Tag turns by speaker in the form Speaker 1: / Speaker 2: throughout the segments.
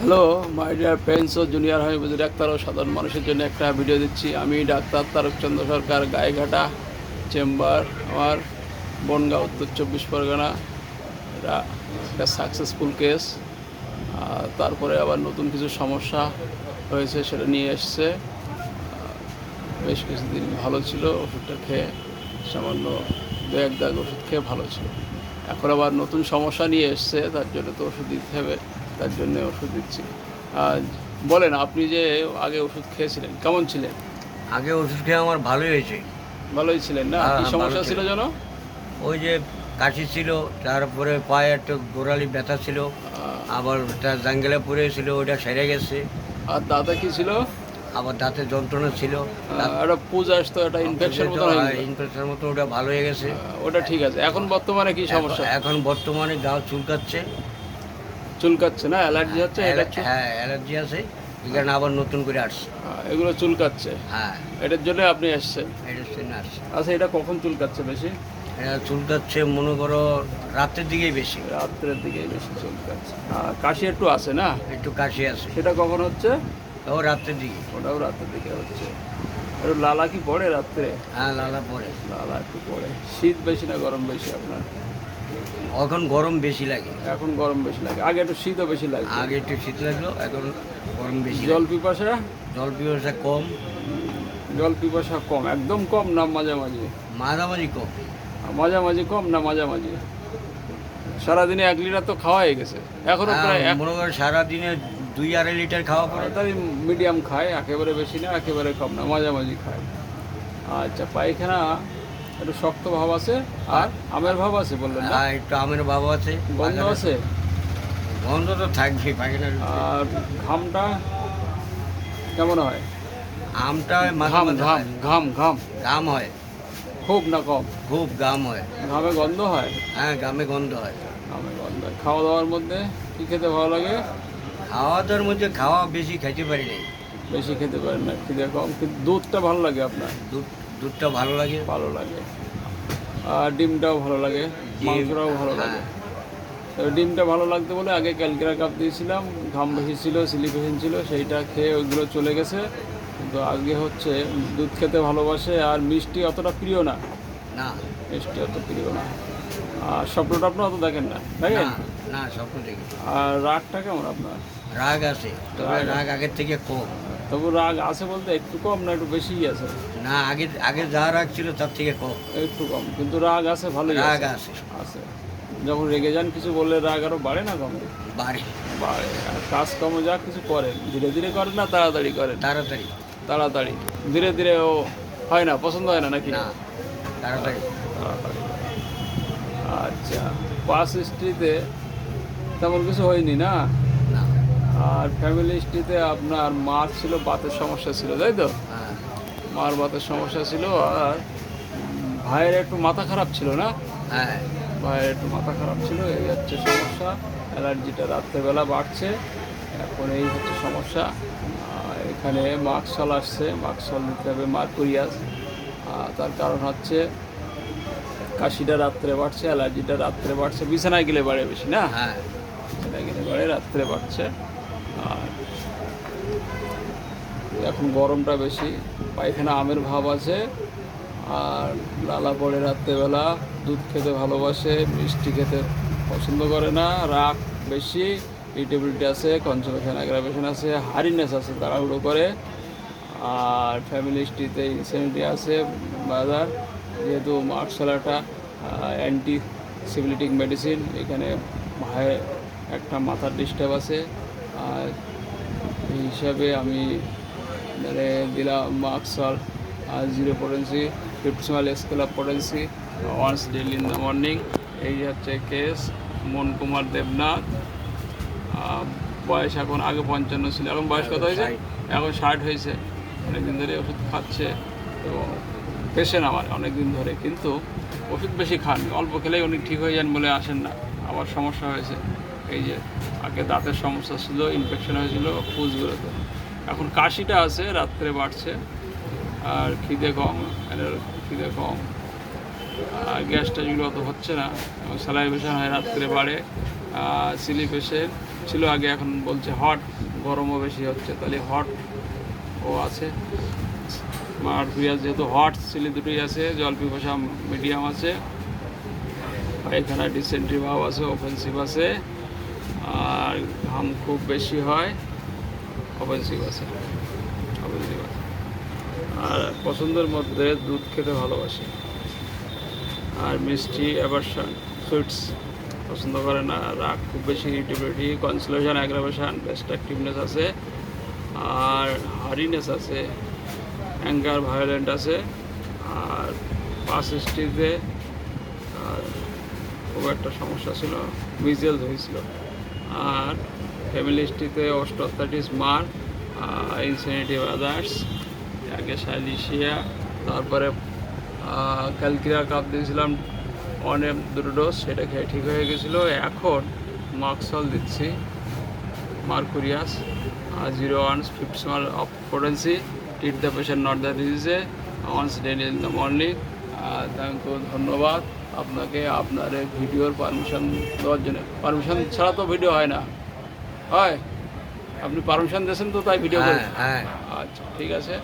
Speaker 1: Hello my dear friends ও junior homeopathy doctor ও সাধারণ মানুষের জন্য একটা ভিডিও দিচ্ছি। আমি ডাক্তার তারকচন্দ্র সরকার গায়েঘাটা চেম্বার, আমার বনগাঁ, উত্তর চব্বিশ পরগনা। এটা একটা সাকসেসফুল কেস তারপরে আবার নতুন কিছু সমস্যা হয়েছে, সেটা নিয়ে এসছে। বেশ কিছুদিন ভালো ছিল, ওষুধটা খেয়ে সামান্য দু এক দাগ ওষুধ খেয়ে ভালো ছিল। এখন আবার নতুন সমস্যা নিয়ে এসছে, তার জন্য তো ওষুধ দিতে হবে। তার জন্য ওষুধ দিচ্ছি। আর বলেন আপনি যে আগে ওষুধ খেয়েছিলেন কেমন ছিলেন?
Speaker 2: আগে ওষুধ খেয়ে আমার ভালোই হয়েছে।
Speaker 1: ভালোই ছিলেন না?
Speaker 2: হ্যাঁ,
Speaker 1: কি সমস্যা
Speaker 2: ছিল।
Speaker 1: ছিল যেন?
Speaker 2: ওই যে কাশি ছিল তারপরে পায়ে একটা গোড়ালি ব্যথা ছিল আবার জাঙ্গেলা পড়েছিল ওটা সেরে গেছে।
Speaker 1: আর দাঁতে কি ছিল?
Speaker 2: আবার দাঁতে যন্ত্রণা ছিল।
Speaker 1: একটা পুজ আসতো একটা ইনফেকশন মতো হয়ে
Speaker 2: ইনফেকশন মতো ওটা ভালো হয়ে গেছে।
Speaker 1: ওটা ঠিক আছে। এখন বর্তমানে কি সমস্যা?
Speaker 2: এখন- এখন বর্তমানে গা চুলকাচ্ছে।
Speaker 1: চুলকাচ্ছে না? অ্যালার্জি হচ্ছে এটা
Speaker 2: হ্যাঁ অ্যালার্জি আছে। এখানে আবার নতুন করে আসছে।
Speaker 1: এগুলো চুলকাচ্ছে।
Speaker 2: হ্যাঁ।
Speaker 1: এটার জন্য আপনি এসছেন
Speaker 2: এটা জন্য আসছে
Speaker 1: আচ্ছা এটা কখন চুলকাচ্ছে বেশি?
Speaker 2: চুলকাচ্ছে মনে করো রাতের দিকেই বেশি।
Speaker 1: রাত্রের দিকে বেশি চুলকাচ্ছে। আর কাশি একটু আছে না?
Speaker 2: একটু কাশি আছে।
Speaker 1: সেটা কখন হচ্ছে?
Speaker 2: ও রাতের দিকে।
Speaker 1: ওটাও রাতের দিকে হচ্ছে। একটু লালা কি পড়ে রাত্রে?
Speaker 2: হ্যাঁ লালা পরে
Speaker 1: লালা একটু পড়ে। শীত বেশি না গরম বেশি আপনার?
Speaker 2: এখন গরম বেশি লাগে।
Speaker 1: এখন গরম বেশি লাগে। আগে একটু শীতও বেশি লাগে
Speaker 2: আগে একটু শীত লাগল এখন গরম বেশি
Speaker 1: জল। পিপাসা
Speaker 2: জল পিপাসা কম।
Speaker 1: জল পিপাসা কম একদম কম না মাঝামাঝি?
Speaker 2: মাঝামাঝি কম।
Speaker 1: মাঝামাঝি কম না মাঝামাঝি? সারাদিনে এক লিটার তো খাওয়াই গেছে। এখনও প্রায়
Speaker 2: হ্যাঁ, মনে করো সারাদিনে দুই আড়াই লিটার খাওয়া পড়ে।
Speaker 1: তাই মিডিয়াম খায় একেবারে বেশি না একেবারে কম না মাঝামাঝি খায়। আচ্ছা পায়খানা? একটু শক্ত ভাব আছে আর আমের ভাব আছে বললেন না?
Speaker 2: আর একটু আমের বাবা আছে
Speaker 1: গন্ধ আছে?
Speaker 2: গন্ধ তো থাকবে পায়খানার
Speaker 1: আর ঘামটা কেমন হয়?
Speaker 2: আমটা
Speaker 1: ঘাম ঘাম
Speaker 2: হয়।
Speaker 1: ঘাম ঘাম।
Speaker 2: হয়।
Speaker 1: খুব না কম?
Speaker 2: খুব গাম হয়।
Speaker 1: ঘামে গন্ধ হয়?
Speaker 2: হ্যাঁ গামে গন্ধ হয়।
Speaker 1: ঘামে গন্ধ হয়। খাওয়া দাওয়ার মধ্যে কি খেতে ভালো লাগে?
Speaker 2: খাওয়া দাওয়ার মধ্যে খাওয়া বেশি খেতে পারি নাই।
Speaker 1: বেশি খেতে পারেন না খিদে কম। কিন্তু দুধটা ভালো লাগে আপনার?
Speaker 2: দুধ দুধটা ভালো লাগে।
Speaker 1: ভালো লাগে। আর ডিমটাও ভালো লাগে মাংসটাও ভালো লাগে। ডিমটা ভালো লাগতে বলে আগে ক্যালকেরা কাপ দিয়েছিলাম ঘাম বেশি ছিল সিলিকেশন ছিল সেইটা খেয়ে ওইগুলো চলে গেছে। কিন্তু আগে হচ্ছে দুধ খেতে ভালোবাসে আর মিষ্টি অতটা প্রিয় না।
Speaker 2: না।
Speaker 1: মিষ্টি অত প্রিয় না। আর স্বপ্ন টপ্ন অত দেখেন না দেখেন?
Speaker 2: না না স্বপ্ন দেখি।
Speaker 1: আর রাগটা কেমন আপনার?
Speaker 2: রাগ আছে তবে রাগ আগের থেকে কম।
Speaker 1: তবু রাগ আছে বলতে একটু কম না একটু বেশিই আছে।
Speaker 2: না আগে আগে যা রাগ ছিল তার থেকে কম।
Speaker 1: একটু কম কিন্তু রাগ আছে ভালোই
Speaker 2: রাগ
Speaker 1: আছে।
Speaker 2: আছে।
Speaker 1: যখন রেগে যান কিছু বললে রাগ আরও বাড়ে না কমে?
Speaker 2: বাড়ি।
Speaker 1: বাড়ে। আর কাজ কর্ম যা কিছু করেন ধীরে ধীরে করেন না তাড়াতাড়ি করেন?
Speaker 2: তাড়াতাড়ি।
Speaker 1: তাড়াতাড়ি। ধীরে ধীরে ও হয় না পছন্দ হয় না নাকি?
Speaker 2: না তাড়াতাড়ি।
Speaker 1: তাড়াতাড়ি। আচ্ছা পাস হিস্ট্রিতে তেমন কিছু হয়নি না? আর ফ্যামিলি হিস্ট্রিতে আপনার মার ছিল বাতের সমস্যা ছিল তাই তো?
Speaker 2: হ্যাঁ।
Speaker 1: মার বাতের সমস্যা ছিল আর ভাইয়ের একটু মাথা খারাপ ছিল না?
Speaker 2: হ্যাঁ।
Speaker 1: ভাইয়ের একটু মাথা খারাপ ছিল এই হচ্ছে সমস্যা। অ্যালার্জিটা রাত্রেবেলা বাড়ছে এখন এই হচ্ছে সমস্যা। এখানে মাকসল আসছে মাকসল নিতে হবে মার্কুরিয়াস। আর তার কারণ হচ্ছে কাশিটা রাত্রে বাড়ছে অ্যালার্জিটা রাত্রে বাড়ছে। বিছানায় গেলে বাড়ে বেশি না?
Speaker 2: হ্যাঁ।
Speaker 1: বিছানায় গেলে বাড়ে রাত্রে বাড়ছে আর এখন গরমটা বেশি। পায়খানা আমের ভাব আছে। আর লালা পড়ে রাত্রেবেলা দুধ খেতে ভালোবাসে, মিষ্টি খেতে পছন্দ করে না, রাগ বেশি। ইরিটেবিলিটি আছে কনসেপশন অ্যাগ্রাভেশন আছে হারিনেস আছে, তাড়াহুড়ো করে। আর ফ্যামিলি হিস্ট্রিতে ইনসেনিটি আছে, বাজার। যেহেতু মার্কশালাটা অ্যান্টি সিভিলিটিক মেডিসিন এখানে ভাইয়ের একটা মাথার ডিস্টার্ব আছে। আর এই হিসাবে আমি মানে দিলাম মার্কসল আর zero potency fifty ফিফটিমাল scale of potency once daily in the morning. এই হচ্ছে কেস মন কুমার দেবনাথ বয়স এখন আগে পঞ্চান্ন ছিল, এখন বয়স কত হয়েছে? এখন ষাট হয়েছে। অনেকদিন ধরে ওষুধ খাচ্ছে। তো পেশেন্ট আমার অনেক দিন ধরে, কিন্তু ওষুধ বেশি খান অল্প খেলেই উনি ঠিক হয়ে যান বলে আসেন না। আবার সমস্যা হয়েছে। এই যে আগে দাঁতের সমস্যা ছিল ইনফেকশন হয়েছিল, ফুসগুলোতে। এখন কাশিটা আছে, রাত্রে বাড়ছে। আর খিদে কম খিদে কম। আর গ্যাসটা যেগুলো অত হচ্ছে না। এবং স্যালাইভেশন হয় রাত্রে বাড়ে। স্লিপ এসে ছিল আগে, এখন বলছে হট গরমও বেশি হচ্ছে, তাহলে হট ও আছে। আর পিঁয়াজ যেহেতু হট সিলি দুটোই আছে, জল পিপাসা মিডিয়াম আছে। পায়খানা ডিসেন্ট্রি ভাব আছে অফেন্সিভ আছে। আর ঘাম খুব বেশি হয়। অফেন্সিভ আছে। অফেন্সিভ আছে। আর পছন্দের মধ্যে দুধ খেতে ভালোবাসে। আর মিষ্টি অ্যাভারশন সুইটস পছন্দ করে না। রাগ খুব বেশি irritability consolation aggravation best activeness আছে। আর হারিনেস আছে। অ্যাঙ্গার ভায়োলেন্ট আছে। আর পাস হিস্ট্রিতে খুব একটা সমস্যা ছিল মিজেলস হয়েছিল। আর ফ্যামিলি হিস্ট্রিতে অস্টোস্টাটিস মার ইনসেনিটিভ আদার্স আগে সাইলিশিয়া, তারপরে ক্যালকিরা কাপ দিয়েছিলাম, অনেক দুটো ডোজ সেটা খেয়ে ঠিক হয়ে গেছিল। এখন মার্কসল দিচ্ছি, mercurius zero one fifty small of potency treat the patient not the ডিজিজে once daily in the morning thank ধন্যবাদ। আপনাকে আপনার ভিডিওর পারমিশন দেওয়ার জন্য। পারমিশন ছাড়া তো ভিডিও হয় না। হয়। আপনি পারমিশন দিয়েছেন তো তাই ভিডিও
Speaker 2: হ্যাঁ হ্যাঁ।
Speaker 1: আচ্ছা ঠিক আছে।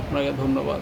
Speaker 1: আপনাকে ধন্যবাদ।